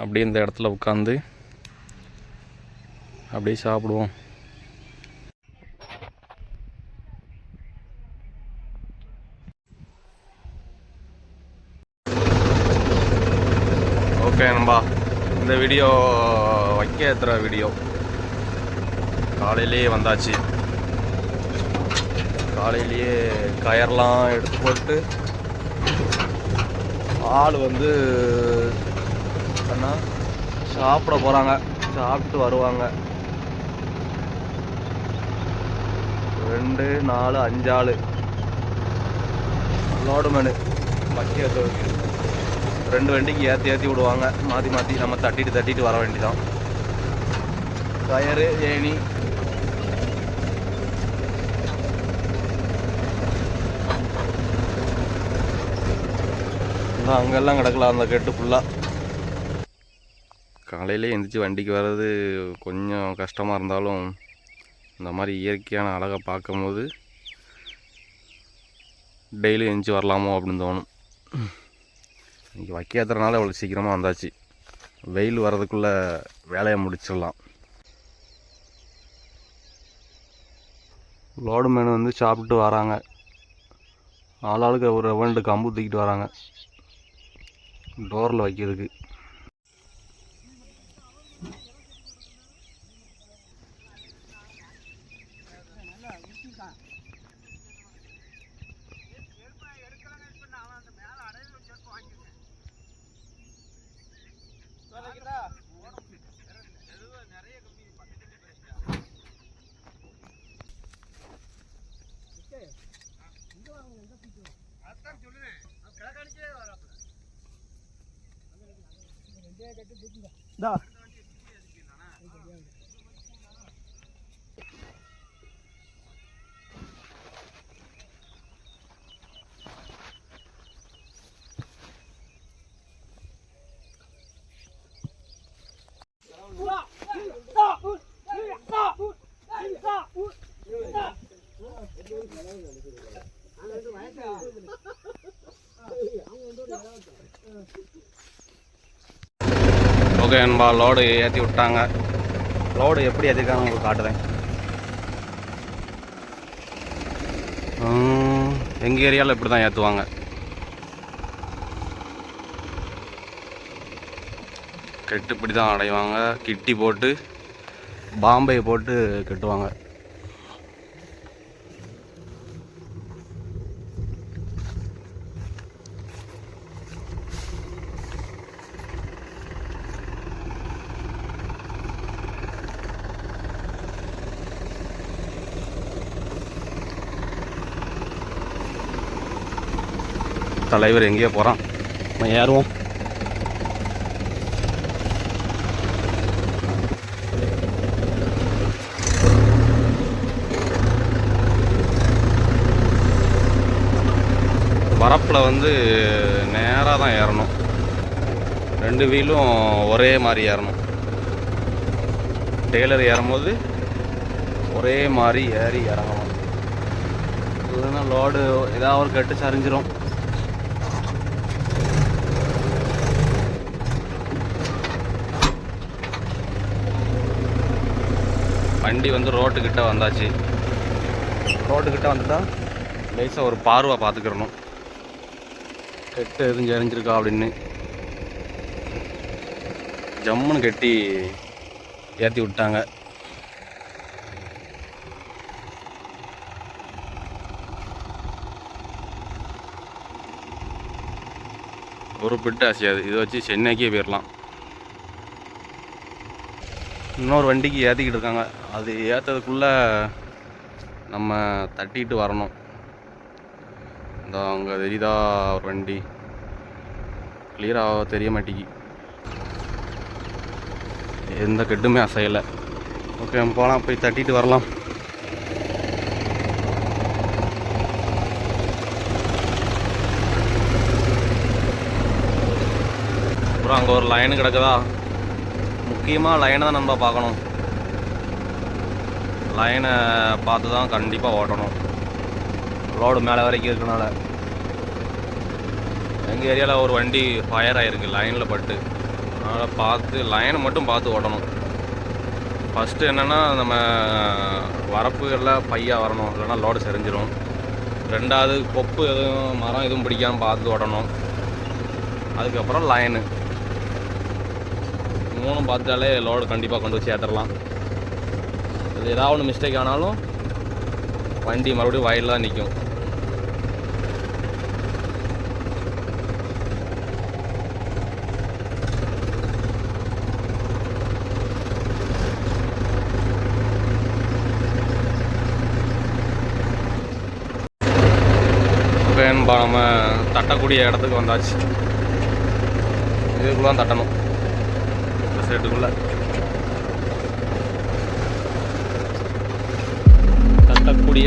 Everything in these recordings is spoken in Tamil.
அப்படியே இந்த இடத்துல உட்காந்து அப்படியே சாப்பிடுவோம். ஓகே நம்பா இந்த வீடியோ வைக்க ஏற்றுற வீடியோ காலையிலேயே வந்தாச்சு. காலையிலேயே கயர்லாம் எடுத்து போட்டு ஆள் வந்து அண்ணா சாப்பிட போகிறாங்க சாப்பிட்டு வருவாங்க. ரெண்டு நாலு அஞ்சு ஆள் லோடு மேனு. மக்கிய ரெண்டு வண்டிக்கு ஏற்றி ஏற்றி விடுவாங்க. மாற்றி மாற்றி நம்ம தட்டிட்டு தட்டிட்டு வர வேண்டியதான் கயறு ஏணி. அங்கெல்லாம் கிடக்கலாம் அந்த கெட்டு ஃபுல்லாக காலையிலே எழுந்திரிச்சி வண்டிக்கு வர்றது கொஞ்சம் கஷ்டமாக இருந்தாலும் இந்த மாதிரி இயற்கையான அழகை பார்க்கும்போது டெய்லி எழுந்திரிச்சி வரலாமோ அப்படின்னு தோணும். இன்றைக்கி வைக்காதனால அவ்வளோ சீக்கிரமாக வந்தாச்சு. வெயில் வர்றதுக்குள்ளே வேலையை முடிச்சிடலாம். லோடு மேன் வந்து சாப்பிட்டு வராங்க. ஆளாளுக்கு ஒரு ரெவண்டு கம்பு தூக்கிட்டு வராங்க. டோரில் வைக்கிறதுக்கு. ஓகே நண்பா லோடு ஏற்றி விட்டாங்க. லோடு எப்படி ஏற்றிருக்காங்க உங்களுக்கு காட்டுறேன். எங்கள் ஏரியாவில் இப்படி தான் ஏற்றுவாங்க கெட்டு இப்படி தான் அடைவாங்க. கிட்டி போட்டு பாம்பையை போட்டு கெட்டுவாங்க. தலைவர் எங்கேயோ போகிறான் நம்ம ஏறுவோம். வரப்பில் வந்து நேராக தான் ஏறணும். ரெண்டு வீலும் ஒரே மாதிரி ஏறணும். டெய்லர் ஏறும்போது ஒரே மாதிரி ஏறி இறங்கணும். இல்லைன்னா லோடு ஏதாவது ஒரு கட்டு சரிஞ்சிரும். வண்டி வந்து ரோட்டுக்கிட்ட வந்தாச்சு. ரோட்டுக்கிட்ட வந்துட்டா லேசாக ஒரு பார்வை பார்த்துக்கிறணும். கெட்டு எதுவும் எரிஞ்சிருக்கா அப்படின்னு. ஜம்முன்னு கட்டி ஏற்றி விட்டாங்க. ஒரு பிட்டு அசையாது இதை வச்சு சென்னைக்கே போயிடலாம் இன்னொரு வண்டிக்கு ஏற்றிக்கிட்டு இருக்காங்க. அது ஏற்றதுக்குள்ளே நம்ம தட்டிட்டு வரணும். இந்த அங்கே தெரியுதா ஒரு வண்டி? கிளியராக தெரிய மாட்டேங்கி. எந்த கெட்டுமே அசையலை. ஓகே போகலாம் போய் தட்டிட்டு வரலாம். அப்புறம் அங்கே ஒரு லைன் கிடக்குதா? முக்கியமாக லைனை தான் நம்ம பார்க்கணும். லைனை பார்த்து தான் கண்டிப்பாக ஓட்டணும். ரோடு மேலே வரைக்கும் இருக்கனால எங்கள் ஏரியாவில் ஒரு வண்டி ஃபயர் ஆகிருக்கு லைனில் பட்டு. அதனால் பார்த்து லைனை மட்டும் பார்த்து ஓட்டணும். ஃபஸ்ட்டு என்னென்னா நம்ம வரப்புகளில் பையாக வரணும் இல்லைன்னா லோடு செறிஞ்சிரும் ரெண்டாவது கொப்பு எதுவும் மரம் எதுவும் பிடிக்காமல் பார்த்து ஓட்டணும். அதுக்கப்புறம் லைனு மூணும் பார்த்தாலே லோடு கண்டிப்பாக கொண்டு வச்சு ஏற்றலாம் இது ஏதாவது ஒன்று மிஸ்டேக் ஆனாலும் வண்டி மறுபடியும் வயலில் தான் நிற்கும் இப்போ நம்ம தட்டக்கூடிய இடத்துக்கு வந்தாச்சு. இதுக்குள்ளே தான் தட்டணும். இந்த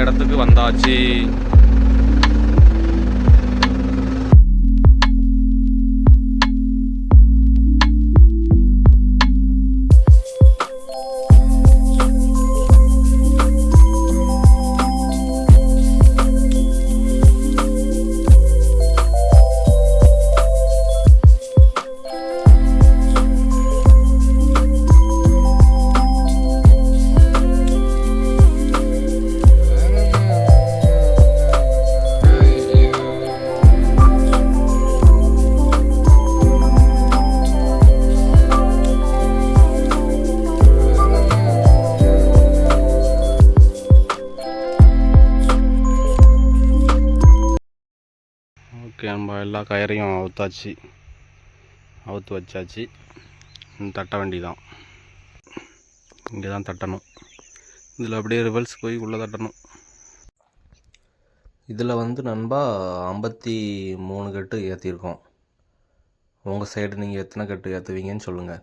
இடத்துக்கு வந்தாச்சு. எல்லா கயரையும் அவுத்தாச்சு. அவுத்து வச்சாச்சு. தட்ட வேண்டி தான் இங்கே தான் தட்டணும். இதில் அப்படியே ரிவல்ஸ் போய் உள்ளே தட்டணும். இதில் வந்து நண்பா ஐம்பத்தி மூணு கட்டு ஏற்றிருக்கோம் உங்கள் சைடு நீங்கள் எத்தனை கட்டு ஏற்றுவீங்கன்னு சொல்லுங்கள்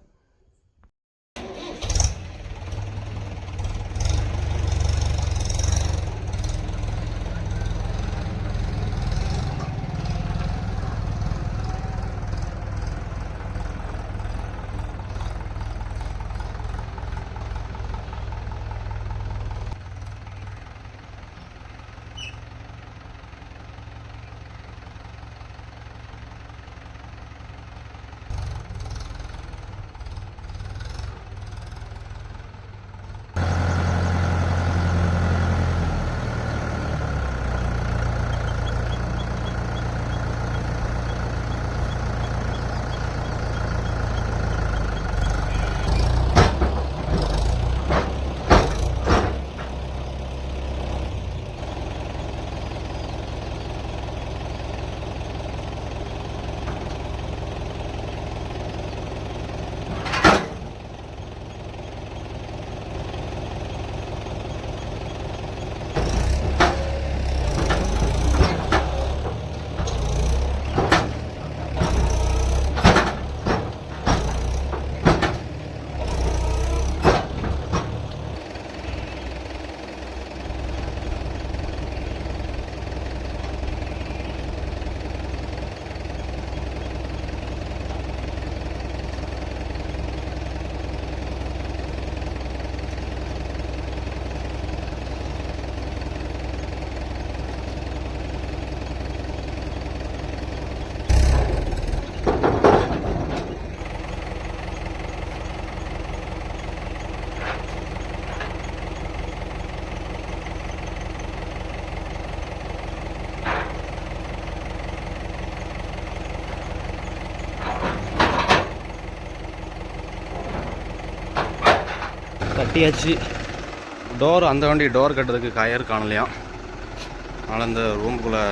கட்டியாச்சு. டோர் அந்த வண்டி டோர் கட்டுறதுக்கு கயர் காணலையாம். அதனால் இந்த ரூமுக்குள்ளே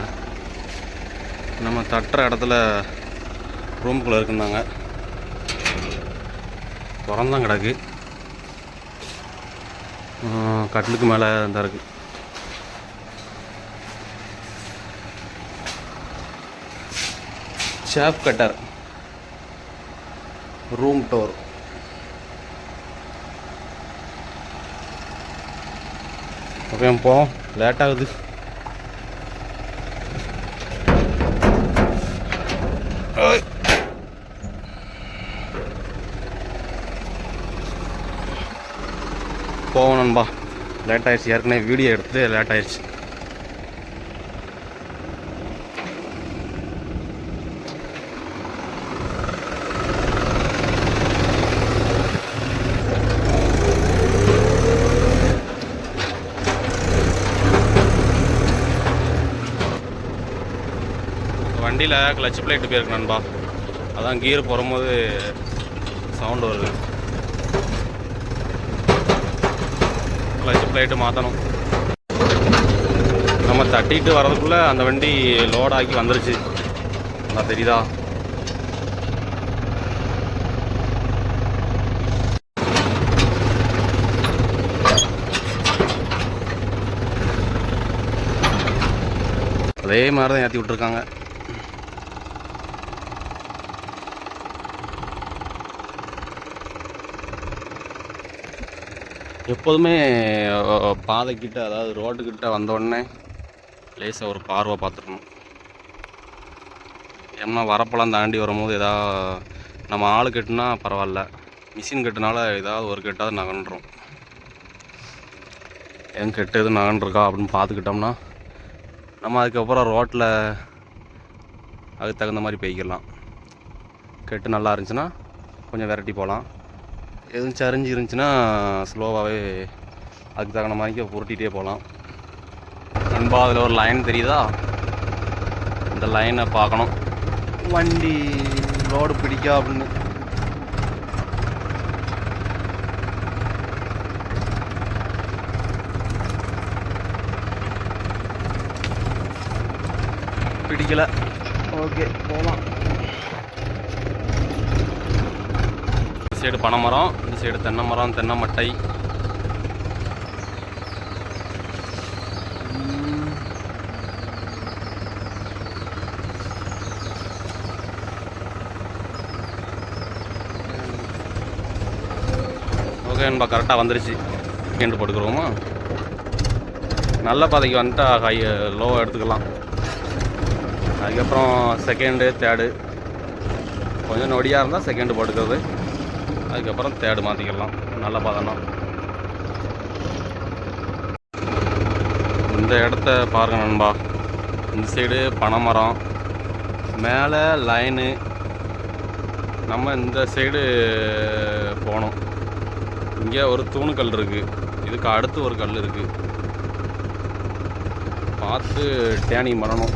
நம்ம தட்டுற இடத்துல ரூமுக்குள்ளே இருக்குந்தாங்க திறந்தான் கிடக்கு. கட்டிலுக்கு மேலே தான் இருக்கு. Shape cutter room door okay போவோம் லேட் ஆகுது. போவோம் நண்பா. லேட் ஆயிடுச்சு. ஏற்கனவே வீடியோ எடுத்து லேட் ஆயிடுச்சு. வண்டியில் கிளச் பிளேட்டு போயிருக்கு நண்பா. அதான் கீர் போடும்போது சவுண்டு வருது. கிளச் பிளேட்டு மாற்றணும் நம்ம தட்டிட்டு வரதுக்குள்ளே அந்த வண்டி லோடாக்கி வந்துருச்சு. நல்லா தெரியுதா? அதே மாதிரி தான் ஏற்றி விட்ருக்காங்க எப்போதுமே பாதைக்கிட்ட அதாவது ரோட்டுக்கிட்ட வந்தோடனே லேசாக ஒரு பார்வை பார்த்துடணும் ஏன்னா வரப்பெல்லாம் தாண்டி வரும்போது எதாவது நம்ம ஆள் கட்டுனா பரவாயில்ல. மிஷின் கட்டுனால ஏதாவது ஒரு கெட்டாவது நகன்றோம் எதுவும் கெட்டு எதுவும் நகன்றிருக்கா அப்படின்னு பார்த்துக்கிட்டோம்னா நம்ம அதுக்கப்புறம் ரோட்டில் அதுக்கு தகுந்த மாதிரி போய்க்கலாம் கெட்டு நல்லா இருந்துச்சுன்னா கொஞ்சம் விரட்டி போகலாம். எதுவும் சரிஞ்சு இருந்துச்சுன்னா ஸ்லோவாகவே அதுக்கு தகுந்த மாதிரி புரட்டிகிட்டே போகலாம். நண்பா அதில் ஒரு லைன் தெரியுதா? அந்த லைனை பார்க்கணும். வண்டி லோடு பிடிக்கா அப்படின்னு. பிடிக்கல. ஓகே போகலாம் சைடு பனைமரம் இந்த சைடு தென்னை மரம் தென்னை மட்டை. ஓகே நண்பா கரெக்டாக வந்துருச்சு. கேண்டு போட்டுக்கிறோமா? நல்ல பாதைக்கு வந்துட்டா ஹை லோ எடுத்துக்கலாம். அதுக்கப்புறம் செகண்டு தேர்டு கொஞ்சம் நொடியாக இருந்தால் செகண்டு போட்டுக்கிறது. அதுக்கப்புறம் தேடு மாற்றிக்கலாம் நல்ல பதனம் இந்த இடத்த பாருங்க நண்பா. இந்த சைடு பனைமரம் மேலே லைனு நம்ம இந்த சைடு போகணும். இங்கே ஒரு தூணுக்கல் இருக்குது இதுக்கு அடுத்து ஒரு கல் இருக்குது பார்த்து டேனிங் பண்ணணும்.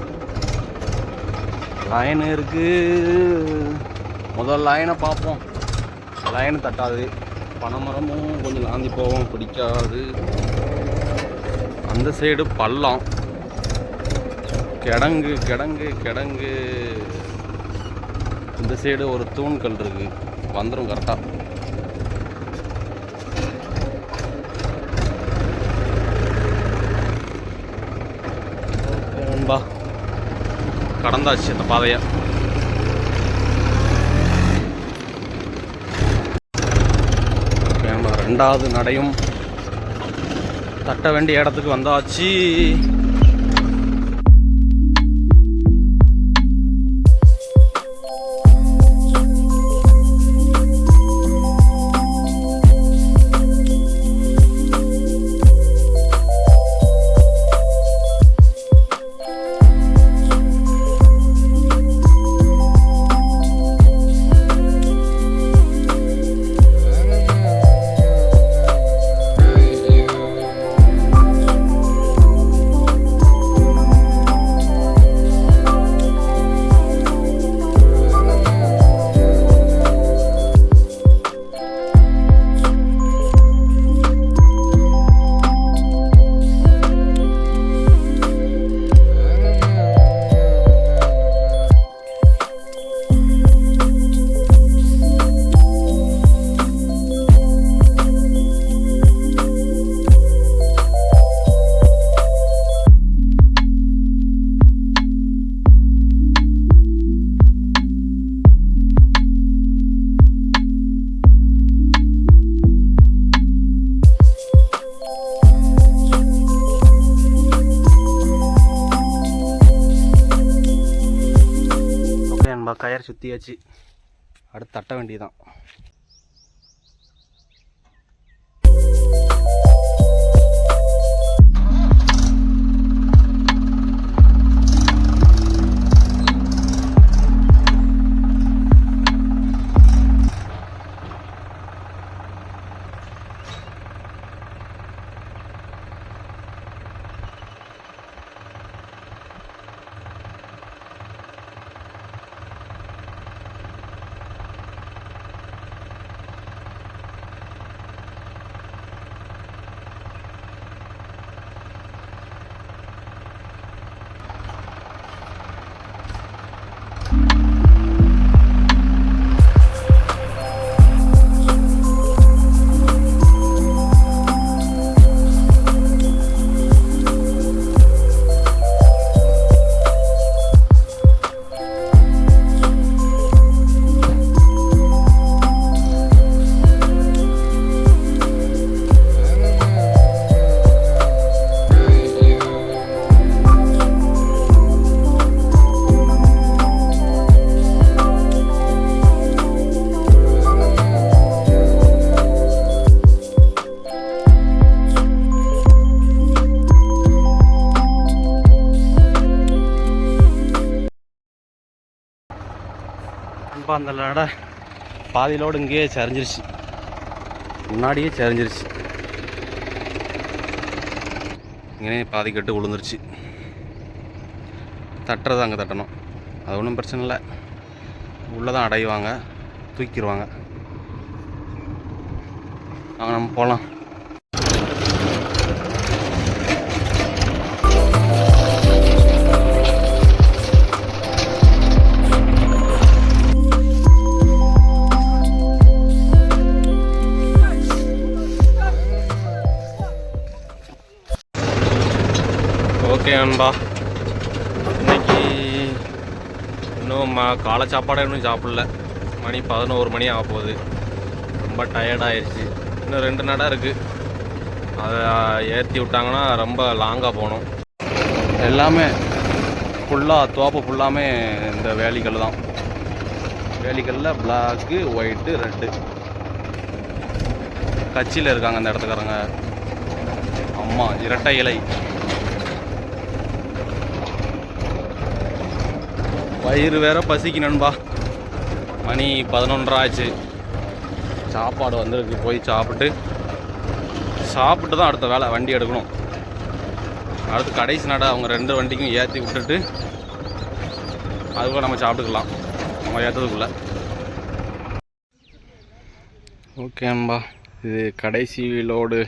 லைன் இருக்குது முதல் லைனை பார்ப்போம். லைன் தட்டாது. பனைமரமும் கொஞ்சம் லாந்தி போவோம் பிடிக்காது. அந்த சைடு பள்ளம். கிடங்கு கிடங்கு கிடங்கு. இந்த சைடு ஒரு தூண்கல் இருக்கு. வந்துடும் கரெக்டாக கடந்தாச்சு அந்த பாதையை ஓகே, நம்ம ரெண்டாவது நடையும் தட்ட வேண்டிய இடத்துக்கு வந்தாச்சு. குத்தியாச்சு. அடுத்து தட்ட வேண்டியதுதான். நண்பா பாதியிலோடு இங்கேயே சரிஞ்சிருச்சு. முன்னாடியே சரிஞ்சிருச்சு. இங்கே பாதி கட்டு விழுந்துருச்சு. தட்டுறது அங்கே தட்டணும். அது ஒன்றும் பிரச்சனை இல்லை. உள்ளே தான் அடைவாங்க. தூக்கிடுவாங்க. வாங்க நம்ம போகலாம். நண்பா இன்னைக்கு இன்னும் ம காலை சாப்பாடே இன்னும் சாப்பிடல. மணி பதினோரு மணி ஆக போகுது. ரொம்ப டயர்டாகிடுச்சு இன்னும் ரெண்டு நடை இருக்குது அதை ஏற்றி விட்டாங்கன்னா ரொம்ப லாங்காக போகணும். எல்லாமே ஃபுல்லாக தோப்பு ஃபுல்லாமே இந்த வேலிக்கல் தான். வேலிக்கல்லில் பிளாக்கு ஒயிட்டு ரெட்டு கட்சியில் இருக்காங்க அந்த இடத்துக்காரங்க. அம்மா இரட்டை இலை. வயிறு வேற பசிக்கு நண்பா மணி பதினொன்றரை ஆச்சு சாப்பாடு வந்திருக்கு போய் சாப்பிட்டு. சாப்பிட்டு தான் அடுத்த வேலை வண்டி எடுக்கணும். அடுத்து கடைசி நட அவங்க ரெண்டு வண்டிக்கும் ஏற்றி விட்டுட்டு அதுக்குள்ள நம்ம சாப்பிட்டுக்கலாம். நம்ம ஏற்றதுக்குள்ள ஓகேம்பா. இது கடைசி லோடு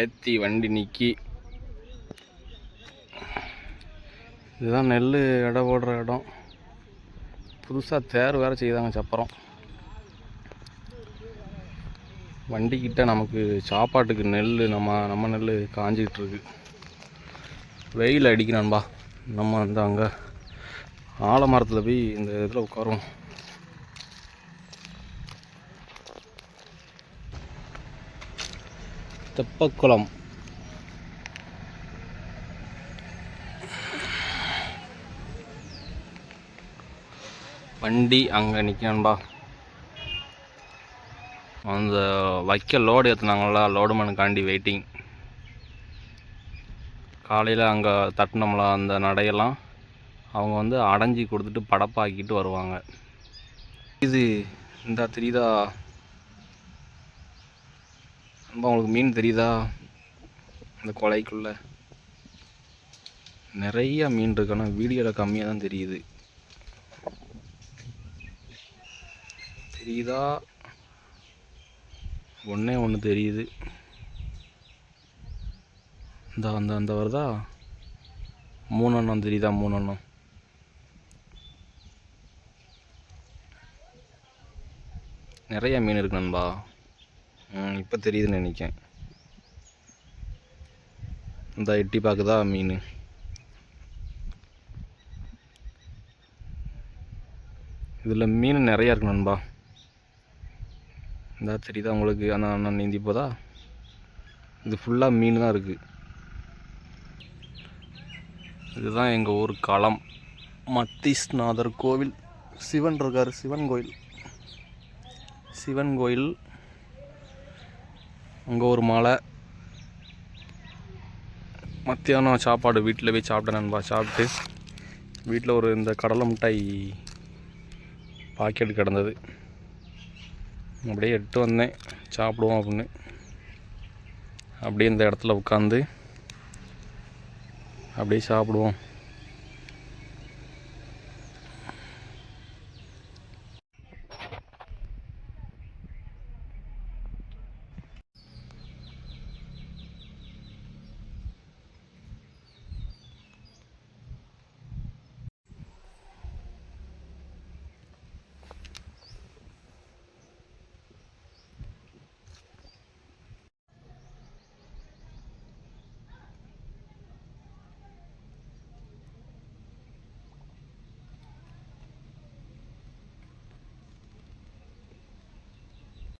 ஏற்றி வண்டி நிற்கி இதுதான் நெல் எடை போடுற இடம். புதுசாக தேர் வேறு செய்தாங்க சப்பரம். வண்டிக்கிட்ட நமக்கு சாப்பாட்டுக்கு நெல் நம்ம நம்ம நெல் காஞ்சிக்கிட்டு இருக்கு வெயில் அடிக்கிறான்பா. நம்ம வந்து அங்கே ஆலமரத்தில் போய் இந்த இதில் உட்காருவோம். தெப்பக்குளம். வண்டி அங்கே நிற்கணும்பா அந்த வைக்க லோடு ஏற்றுனாங்களா லோடு மனுக்காண்டி வெயிட்டிங் காலையில் அங்கே தட்டினோம்ல அந்த நடையெல்லாம் அவங்க வந்து அடைஞ்சி கொடுத்துட்டு படப்பாக்கிட்டு வருவாங்க. இது இந்த தெரியுதா? ரொம்ப உங்களுக்கு மீன் தெரியுதா? இந்த கொலைக்குள்ளே. நிறைய மீன் இருக்கு ஆனால் வீடியோவில் கம்மியாக தான் தெரியுது. தெரியுதா? ஒன்றே ஒன்று தெரியுது. இந்த அந்த அந்த வருதா? மூணெண்ணம் தெரியுதா மூணெண்ணம்? நிறைய மீன் இருக்கு நண்பா. இப்போ தெரியுதுன்னு நினைக்கிறேன். இந்த எட்டி பார்க்குதா மீன்? இதில் மீன் நிறையா இருக்கு நண்பா. இந்த தெரியுதா உங்களுக்கு? அண்ணா அண்ணன் நீந்தி போதா? இது ஃபுல்லாக மீன் தான் இருக்குது இதுதான் எங்கள் ஊர் களம். மத்திஸ்நாதர் கோவில். சிவன் இருக்கார் சிவன் கோயில். சிவன் கோயில். அங்கே ஒரு மலை. மத்தியானம் சாப்பாடு வீட்டில் போய் சாப்பிட்டேன் நண்பா. சாப்பிட்டு வீட்டில் ஒரு இந்த கடலை மிட்டாய் பாக்கெட் கிடந்தது. அப்படியே எடுத்து வந்தேன். சாப்பிடுவோம் அப்படின்னு. அப்படியே இந்த இடத்துல உட்காந்து அப்படியே சாப்பிடுவோம்.